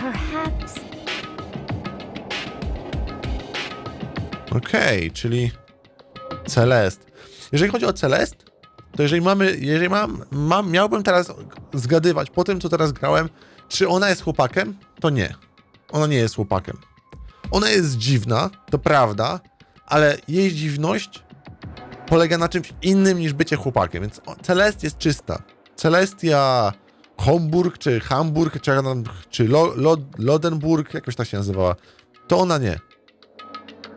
perhaps Okej, czyli Celest. Jeżeli chodzi o Celest, to jeżeli mamy, jeżeli mam, mam, miałbym teraz zgadywać po tym, co teraz grałem, czy ona jest chłopakiem, to nie. Ona nie jest chłopakiem. Ona jest dziwna, to prawda, ale jej dziwność polega na czymś innym niż bycie chłopakiem, więc Celest jest czysta. Celestia Homburg, czy Hamburg, czy, czy Lo, Lo, Lodenburg, jakoś tak się nazywała, to ona nie.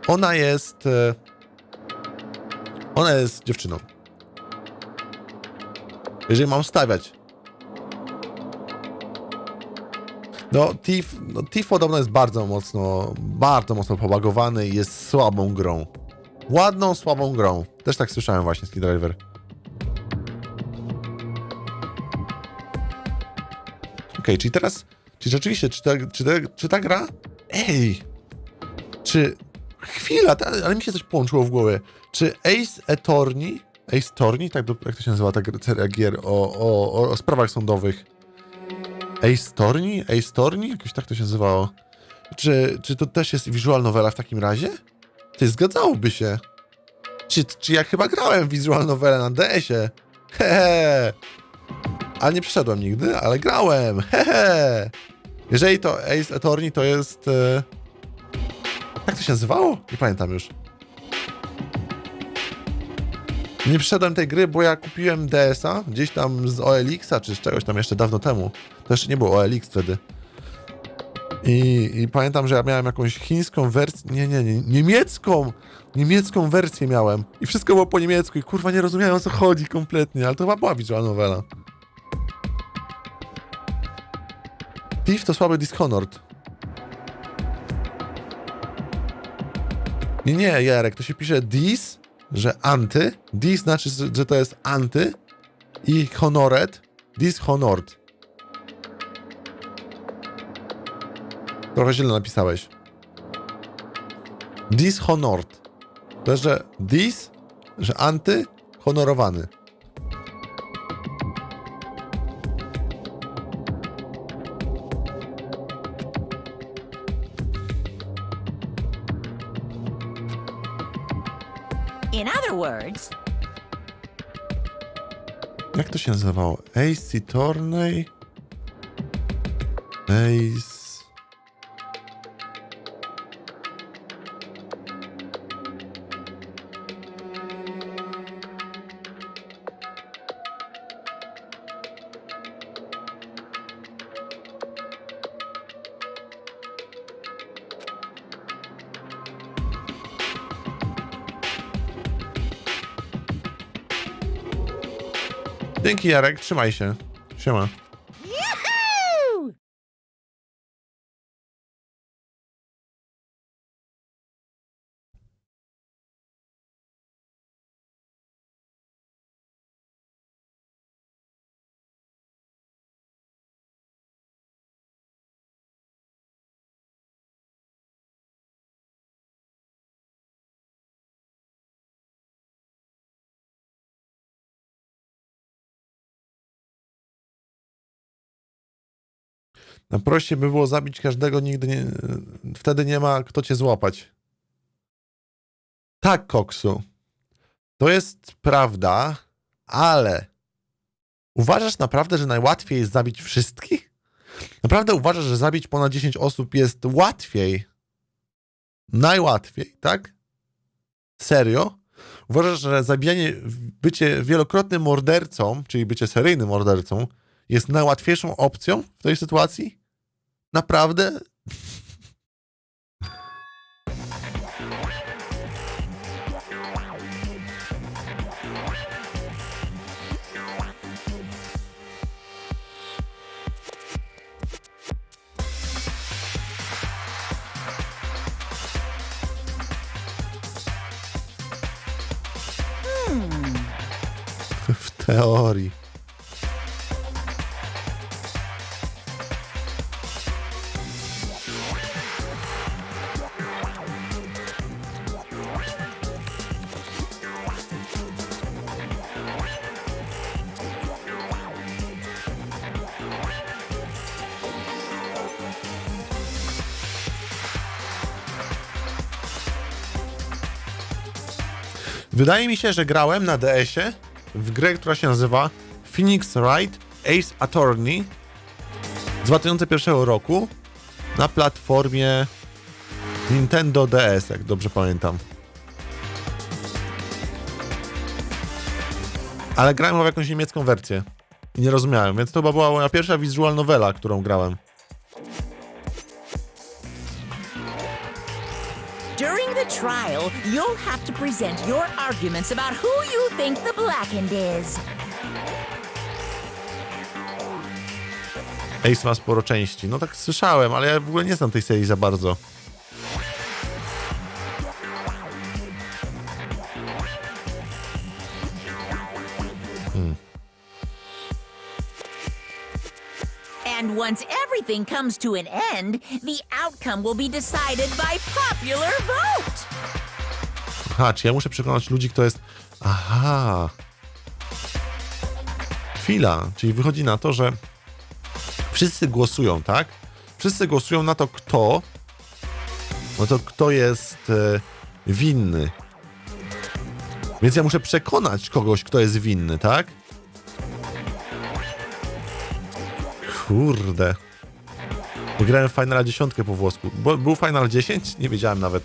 Ona jest. e, Ona jest dziewczyną. Jeżeli mam stawiać. No, Tiff, no, Tiff podobno jest bardzo mocno, bardzo mocno pobagowany i jest słabą grą. Ładną, słabą grą. Też tak słyszałem właśnie z Driver. Okej, czyli teraz, czy rzeczywiście, czy ta, czy, ta, czy ta gra, ej, czy, chwila, ta, ale mi się coś połączyło w głowie, czy Ace Attorney, Ace Attorney, tak, jak to się nazywa, ta seria gier o, o, o, o sprawach sądowych, Ace Attorney, Ace Attorney, jakoś tak to się nazywało, czy, czy to też jest visual novela w takim razie? Ty, zgadzałoby się. Czy, czy ja chyba grałem w visual na DS-ie? Hehe. Ale nie przeszedłem nigdy, ale grałem. Hehe. Jeżeli to Ace Attorney, to jest... E... Jak to się nazywało? Nie pamiętam już. Nie przeszedłem tej gry, bo ja kupiłem DS-a gdzieś tam z OLX-a, czy z czegoś tam jeszcze dawno temu. To jeszcze nie było OLX wtedy. I, I pamiętam, że ja miałem jakąś chińską wersję, nie, nie, nie, niemiecką, niemiecką wersję miałem. I wszystko było po niemiecku i kurwa nie rozumiałem o co chodzi kompletnie, ale to chyba była visual novela. Thief to słaby Dishonored. Nie, nie, Jarek, to się pisze dis, że anty. Dis znaczy, że to jest anty i honored, dishonored. Trochę źle napisałeś. Dishonored. To jest, że dis, że anty, honorowany. Się nazywało? Ace Torney? Ace... Dzięki Jarek, trzymaj się. Siema. Na proście by było zabić każdego, nigdy nie... Wtedy nie ma kto cię złapać. Tak, Koksu. To jest prawda, ale uważasz naprawdę, że najłatwiej jest zabić wszystkich? Naprawdę uważasz, że zabić ponad 10 osób jest łatwiej? Najłatwiej, tak? Serio? Uważasz, że zabijanie, bycie wielokrotnym mordercą, czyli bycie seryjnym mordercą, jest najłatwiejszą opcją w tej sytuacji? Naprawdę? W teorii. Wydaje mi się, że grałem na DS-ie w grę, która się nazywa Phoenix Wright Ace Attorney z 2001 roku na platformie Nintendo DS, jak dobrze pamiętam. Ale grałem w jakąś niemiecką wersję i nie rozumiałem, więc to chyba była moja pierwsza visual novela, którą grałem. The trial, you'll have to present your arguments about who you think the blackened is. Ace ma sporo części. No tak słyszałem, ale ja w ogóle nie znam tej serii za bardzo. Once everything comes to an end, the outcome will be decided by popular vote. Aha, czy ja muszę przekonać ludzi, kto jest... Aha. Chwila, czyli wychodzi na to, że wszyscy głosują, tak? Wszyscy głosują na to, kto... No to kto jest e, winny. Więc ja muszę przekonać kogoś, kto jest winny, tak? Kurde. Grałem w Finala 10 po włosku. Bo, był Final 10? Nie wiedziałem nawet.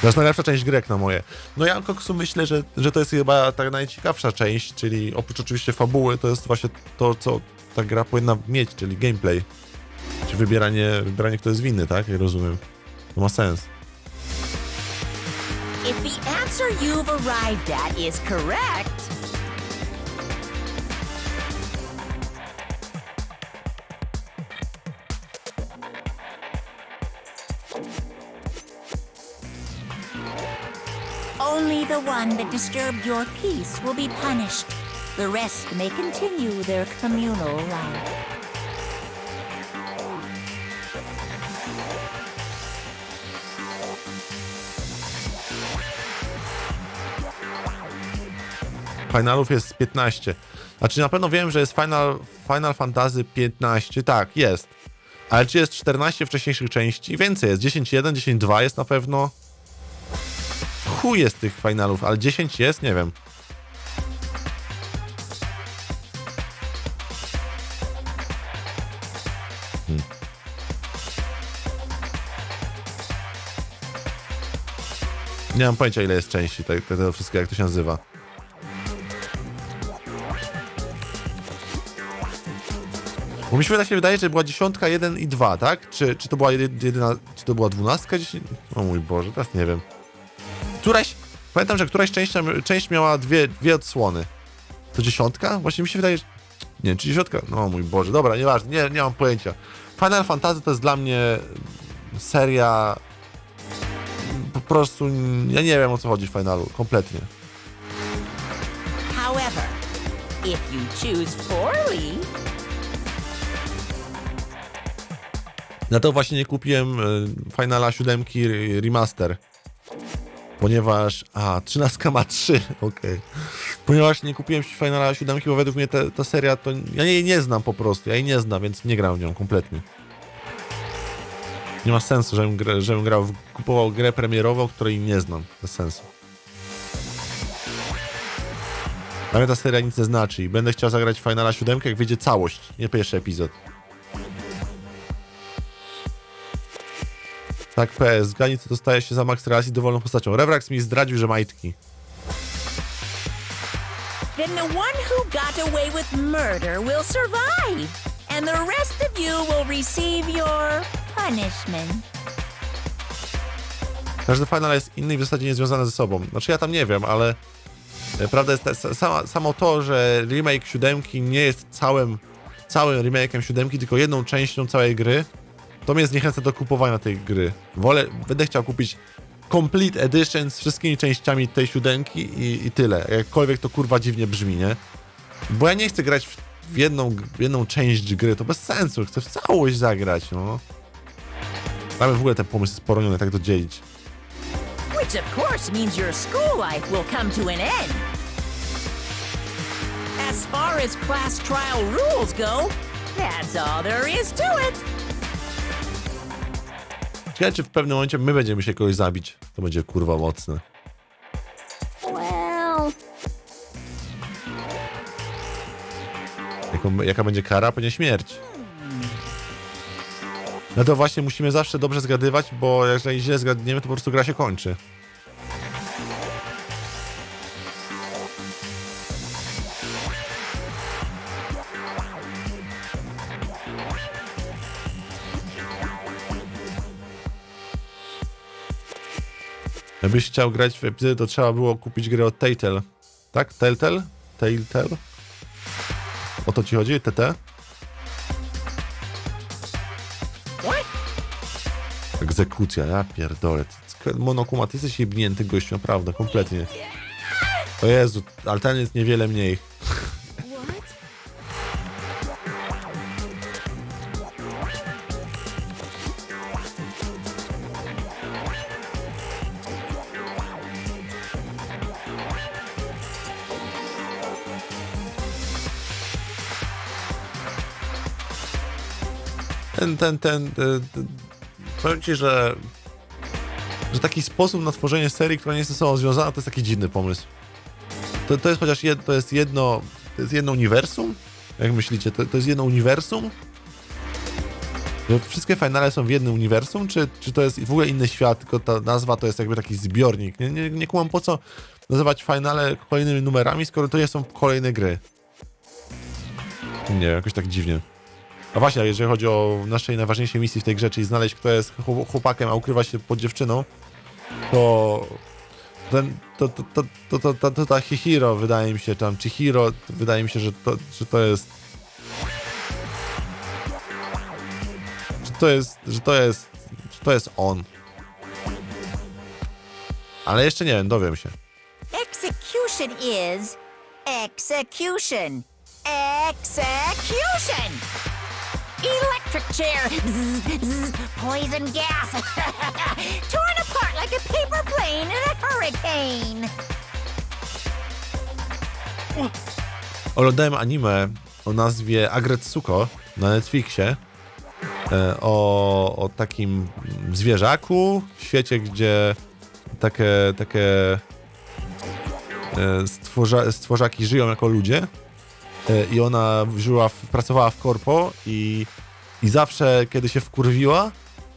To jest najlepsza część grek na moje. No ja Koksu myślę, że, że to jest chyba ta najciekawsza część, czyli oprócz oczywiście fabuły, to jest właśnie to, co ta gra powinna mieć, czyli gameplay. Czy wybieranie, wybieranie kto jest winny, tak? Jak rozumiem. To ma sens. If the answer you've arrived at is correct, the one that disturbed your peace will be punished. The rest may continue their communal life. Finalów jest 15. Znaczy na pewno wiem, że jest Final, Final Fantasy 15. Tak, jest. Ale czy jest 14 wcześniejszych części? Więcej jest. 10.1, 10.2 jest na pewno. Chuj jest tych finalów, ale 10 jest? Nie wiem. Hmm. Nie mam pojęcia ile jest części te- te- tego wszystkiego, jak to się nazywa. Bo mi się tak się wydaje, że była dziesiątka, jeden i dwa, tak? Czy, czy to była jedy- jedyna, czy to była dwunastka? O mój Boże, teraz nie wiem. Któraś, pamiętam, że któraś część, część miała dwie, dwie odsłony. To dziesiątka? Właśnie mi się wydaje, że... Nie, czy dziesiątka? No mój Boże, dobra, nieważne, nie, nie mam pojęcia. Final Fantasy to jest dla mnie seria... Po prostu, ja nie wiem o co chodzi w finalu, kompletnie. However, if you choose poorly, Dlatego właśnie nie kupiłem y, Finala 7 Remaster. Ponieważ. A, 13 ma 3, okej. Ponieważ nie kupiłem Finala 7, bo według mnie te, ta seria to. Ja jej nie znam po prostu, ja jej nie znam, więc nie gram w nią kompletnie. Nie ma sensu, żebym, żebym grał, kupował grę premierową, której nie znam. Bez sensu. Dla mnie ta seria nic nie znaczy i będę chciał zagrać Finala 7, jak wyjdzie całość, nie pierwszy epizod. Tak, PS. Gani to dostaje się za max relacji dowolną postacią. Rewrax mi zdradził, że majtki. then the one who got away with murder will survive, and the rest of you will receive your punishment. Każdy final jest inny i w zasadzie niezwiązany ze sobą. Znaczy ja tam nie wiem, ale e, prawda jest ta, sama, samo to, że remake siódemki nie jest całym, całym remake'em siódemki, tylko jedną częścią całej gry, to mnie zniechęca do kupowania tej gry. Wolę, będę chciał kupić Complete Edition z wszystkimi częściami tej siódemki i, i tyle. Jakkolwiek to kurwa dziwnie brzmi, nie? Bo ja nie chcę grać w, jedną, w jedną część gry, to bez sensu, chcę w całość zagrać, no. Nawet w ogóle ten pomysł jest poroniony, tak to dzielić. Which, of course, means your school life will come to an end. As far as class trial rules go, that's all there is to it. Ciekawe, czy w pewnym momencie my będziemy się kogoś zabić. To będzie kurwa mocne. Jaką, jaka będzie kara? Pewnie śmierć. No to właśnie musimy zawsze dobrze zgadywać, bo jeżeli źle zgadniemy, to po prostu gra się kończy. Jakbyś chciał grać w epizody, to trzeba było kupić grę od Telltale. Tak? Telltale? Telltale? O to ci chodzi? TT? Egzekucja, ja pierdolę. Monokuma, ty jesteś jebnięty gościu, naprawdę, kompletnie. O Jezu, ale ten jest niewiele mniej. Ten, ten, ten... e, powiem ci, że... Że taki sposób na tworzenie serii, która nie jest ze sobą związana, to jest taki dziwny pomysł. To, to jest chociaż jed, to jest jedno... To jest jedno uniwersum? Jak myślicie, to, to jest jedno uniwersum? Że wszystkie finale są w jednym uniwersum, czy, czy to jest w ogóle inny świat, tylko ta nazwa to jest jakby taki zbiornik? Nie, nie, nie kumam po co nazywać finale kolejnymi numerami, skoro to nie są kolejne gry. Nie, jakoś tak dziwnie. A właśnie, a jeżeli chodzi o naszej najważniejszej misji w tej grze, czyli znaleźć kto jest chłop- chłopakiem, a ukrywa się pod dziewczyną, to ten, to, to, to, to, to, to, to ta Hihiro wydaje mi się tam, czy Hiro, wydaje mi się, że to, że to jest że to jest, że to jest, że to jest on. Ale jeszcze nie wiem, dowiem się. Execution is execution. Execution! Electric chair. Zzz, zzz, poison gas. Torn apart like a paper plane in a hurricane. Oglądałem anime o nazwie Agretsuko na Netflixie e, o, o takim zwierzaku w świecie, gdzie takie, takie e, stworza, stworzaki żyją jako ludzie i ona żyła, pracowała w korpo i, i zawsze, kiedy się wkurwiła,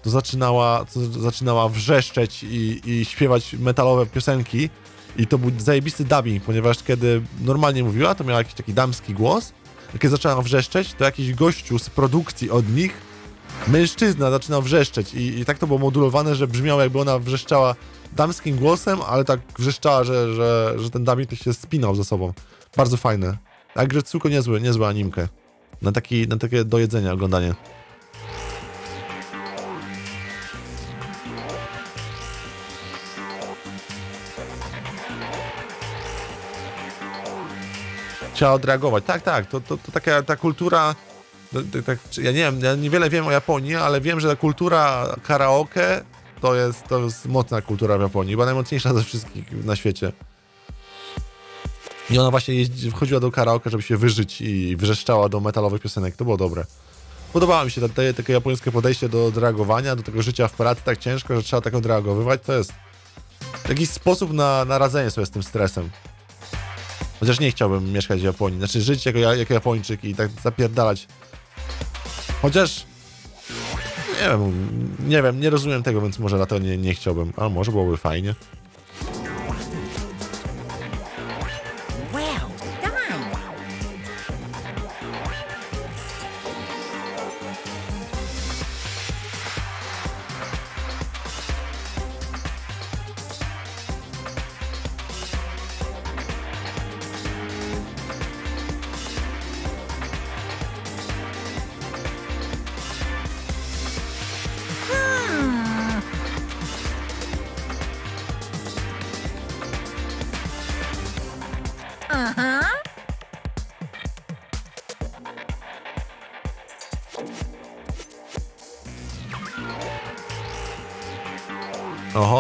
to zaczynała, to zaczynała wrzeszczeć i, i śpiewać metalowe piosenki i to był zajebisty dubbing, ponieważ kiedy normalnie mówiła, to miała jakiś taki damski głos, a kiedy zaczęła wrzeszczeć, to jakiś gościu z produkcji od nich, mężczyzna zaczynał wrzeszczeć i, i tak to było modulowane, że brzmiało jakby ona wrzeszczała damskim głosem, ale tak wrzeszczała, że, że, że ten dubbing to się spinał ze sobą. Bardzo fajne. A Gretsuko niezły, niezła animkę. Na, taki, na takie do jedzenia oglądanie. Trzeba odreagować. Tak, tak, to, to, to taka ta kultura. to- Tak, ja nie wiem, ja niewiele wiem o Japonii, ale wiem, że ta kultura karaoke to jest, to jest mocna kultura w Japonii, chyba najmocniejsza ze wszystkich na świecie. I ona właśnie jeździ, wchodziła do karaoke, żeby się wyżyć i wrzeszczała do metalowych piosenek. To było dobre. Podobało mi się te- takie japońskie podejście do odreagowania, do tego życia w pracy tak ciężko, że trzeba tak odreagowywać. To jest jakiś sposób na, na radzenie sobie z tym stresem. Chociaż nie chciałbym mieszkać w Japonii. Znaczy żyć jako, ja- jako Japończyk i tak zapierdalać. Chociaż nie wiem, nie wiem, nie rozumiem tego, więc może dlatego nie, nie chciałbym. A może byłoby fajnie.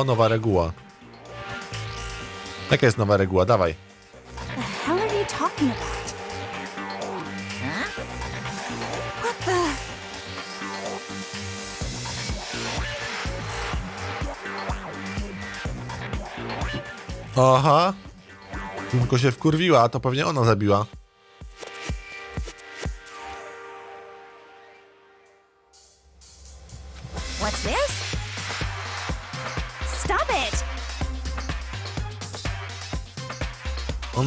Nowa reguła. Jaka jest nowa reguła? Dawaj. Aha. Tylko się wkurwiła, to pewnie ona zabiła.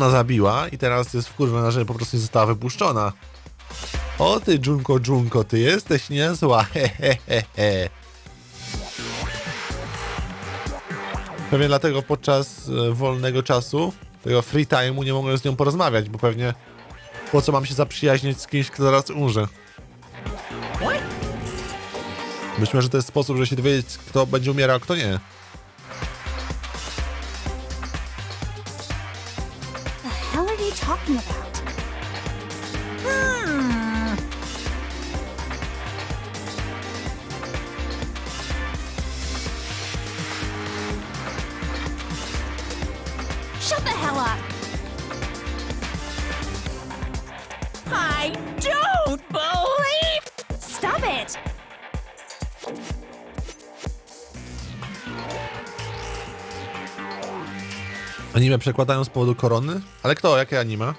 Ona zabiła i teraz jest wkurwiona, że po prostu nie została wypuszczona. O ty, Junko, Junko, ty jesteś niezła, he, he, he, he. Pewnie dlatego podczas e, wolnego czasu, tego free time'u nie mogłem z nią porozmawiać, bo pewnie po co mam się zaprzyjaźnić z kimś, kto zaraz umrze. What? Myślę, że to jest sposób, żeby się dowiedzieć, kto będzie umierał, a kto nie. Talking about? Anime przekładają z powodu korony? Ale kto? Jakie anime?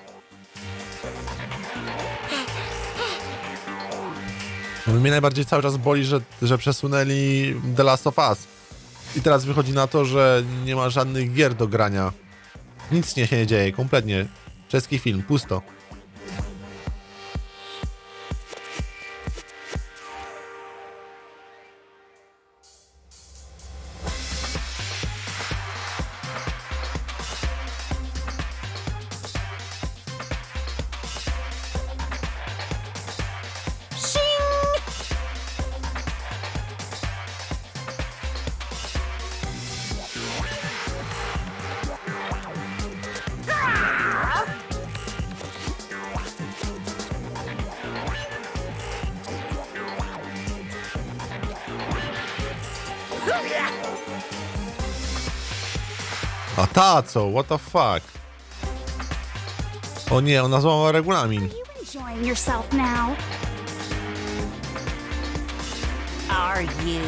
Mnie najbardziej cały czas boli, że, że przesunęli The Last of Us. I teraz wychodzi na to, że nie ma żadnych gier do grania. Nic nie się nie dzieje, kompletnie. Czeski film, pusto. A ta co? What the fuck? O nie, ona złamała regulamin. You enjoying yourself now? Are you?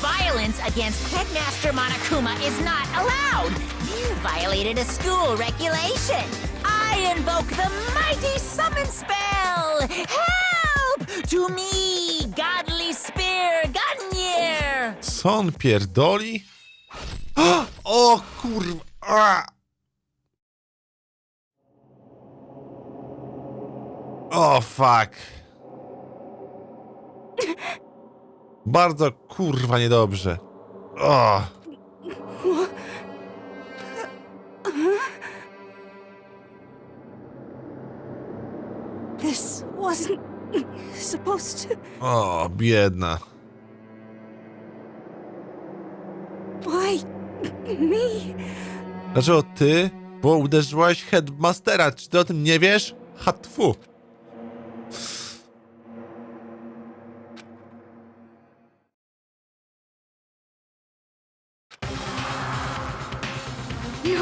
Violence against Headmaster Monokuma is not allowed. You violated a school regulation. I invoke the mighty summon spell. Help to me, godly spear Gunyer. Co on pierdoli? O kurwa! O fuck! Bardzo kurwa niedobrze. O! This wasn't supposed to. O, biedna. Me? Dlaczego ty? Bo uderzyłaś headmastera. Czy ty o tym nie wiesz? Hatfu.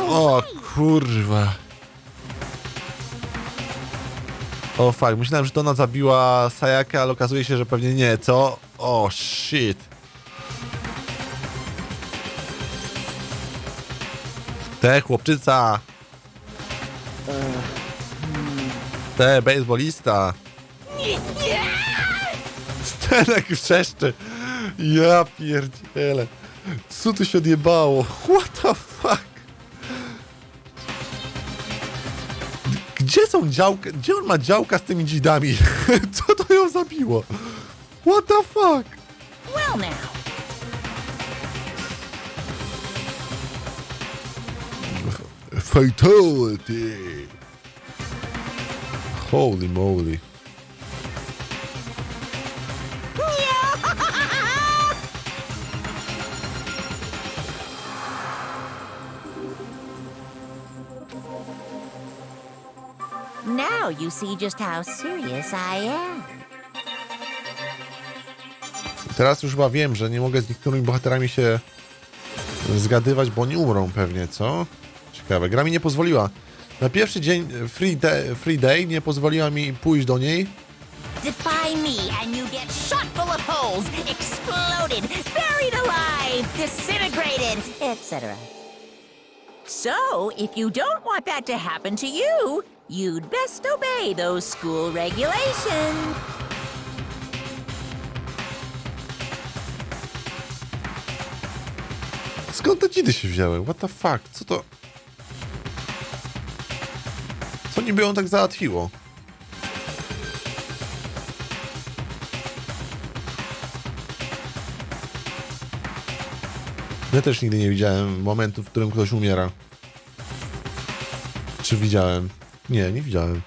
O kurwa. O fuck, myślałem, że to ona zabiła Sayakę, ale okazuje się, że pewnie nie, co? O shit. Te chłopczyca. Te baseballista. Stenek wrzeszczy. Ja pierdzielę. Co tu się odjebało? What the fuck? Gdzie są działka? Gdzie on ma działka z tymi dzidami? Co to ją zabiło? What the fuck? Well now. Fatality. Holy moly. Now you see just how serious I am. Teraz już chyba wiem, że nie mogę z niektórymi bohaterami się zgadywać, bo oni umrą pewnie, co? Ciekawe, gra mi nie pozwoliła. Na pierwszy dzień e, free, de, free day nie pozwoliła mi pójść do niej. Defy me and you get shot full of holes, exploded, buried alive, disintegrated, etc. So, if you don't want that to happen to you, you'd best obey those school regulations. Skąd te dzidy się wzięły? What the fuck? Co to niby ją tak załatwiło? Ja też nigdy nie widziałem momentu, w którym ktoś umiera. Czy widziałem? Nie, nie widziałem.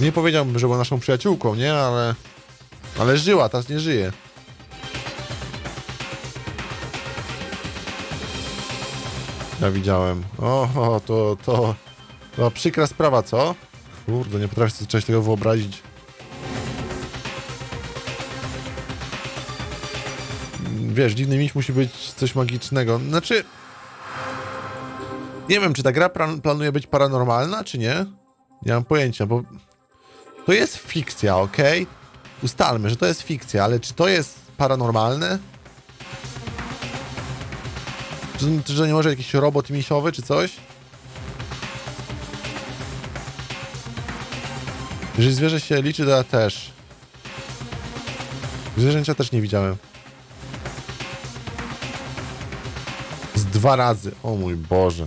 Nie powiedziałbym, że była naszą przyjaciółką, nie? Ale... Ale żyła, teraz nie żyje. Ja widziałem. O, to, to... To przykra sprawa, co? Kurde, nie potrafię sobie coś tego wyobrazić. Wiesz, dziwny miś musi być coś magicznego. Znaczy... Nie wiem, czy ta gra plan- planuje być paranormalna, czy nie? Nie mam pojęcia, bo... To jest fikcja, ok? Ustalmy, że to jest fikcja, ale czy to jest paranormalne? Czy, że nie może jakiś robot misiowy, czy coś? Jeżeli zwierzę się liczy, to ja też. Zwierzęcia też nie widziałem. Z dwa razy. O mój Boże.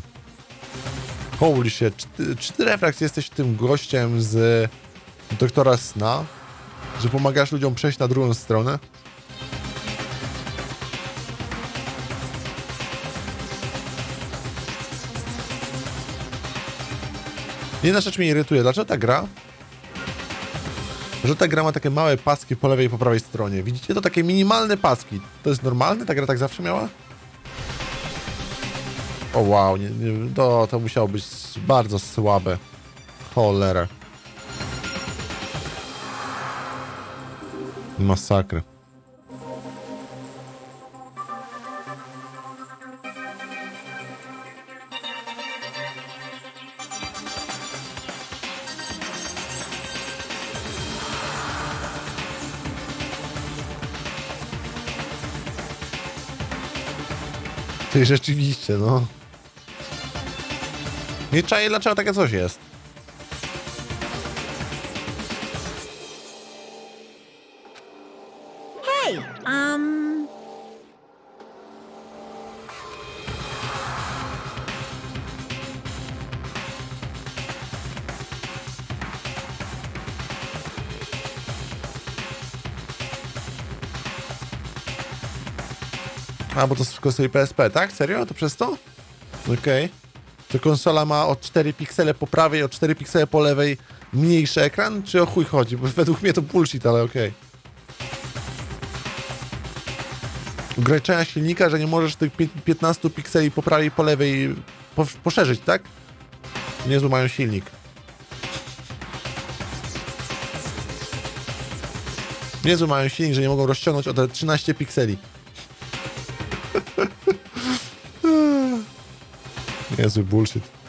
Holy shit. Czy czy ty Reflex, jesteś tym gościem z doktora Sna? Że pomagasz ludziom przejść na drugą stronę? Jedna rzecz mnie irytuje. Dlaczego ta gra że ta gra ma takie małe paski po lewej i po prawej stronie. Widzicie? To takie minimalne paski. To jest normalne? Ta gra tak zawsze miała? O wow, nie, nie, to, to musiało być bardzo słabe. Cholera. Masakra. Ty rzeczywiście, no. Nie czaję, dlaczego takie coś jest. A, bo to z konsoli PSP, tak? Serio? To przez to? Okej. To konsola ma o 4 piksele po prawej, o 4 piksele po lewej mniejszy ekran? Czy o chuj chodzi? Bo według mnie to bullshit, ale okej. Ograniczenia silnika, że nie możesz tych pię- 15 pikseli po prawej i po lewej po poszerzyć, tak? Niezły mają silnik. Niezły mają silnik, że nie mogą rozciągnąć o te 13 pikseli. Niezły bullshit.